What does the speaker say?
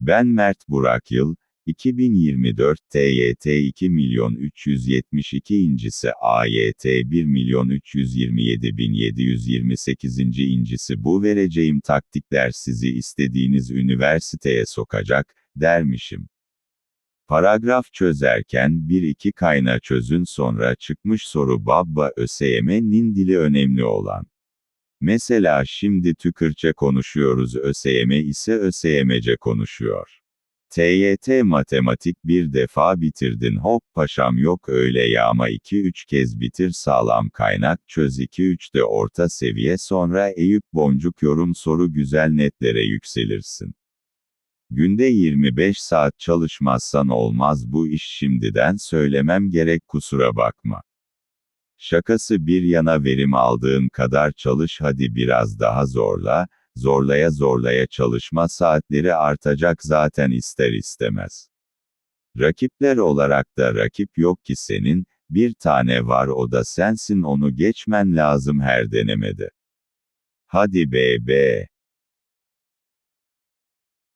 Ben Mert Burak Yıl, 2024 TYT 2 milyon 372 incisi AYT 1 milyon 327 bin 728. incisi bu vereceğim taktikler sizi istediğiniz üniversiteye sokacak, dermişim. Paragraf çözerken bir iki kayna çözün sonra çıkmış soru Babba ÖSYM'nin dili önemli olan. Mesela şimdi Tükürçe konuşuyoruz ÖSYM ise ÖSYM'ce konuşuyor. TYT matematik bir defa bitirdin hop paşam yok öyle yağma 2-3 kez bitir sağlam kaynak çöz 2-3 de orta seviye sonra Eyüp Boncuk yorum soru güzel netlere yükselirsin. Günde 25 saat çalışmazsan olmaz bu iş şimdiden söylemem gerek kusura bakma. Şakası bir yana verim aldığın kadar çalış hadi biraz daha zorla, zorlaya zorlaya çalışma saatleri artacak zaten ister istemez. Rakipler olarak da rakip yok ki senin, bir tane var o da sensin onu geçmen lazım her denemede. Hadi be be.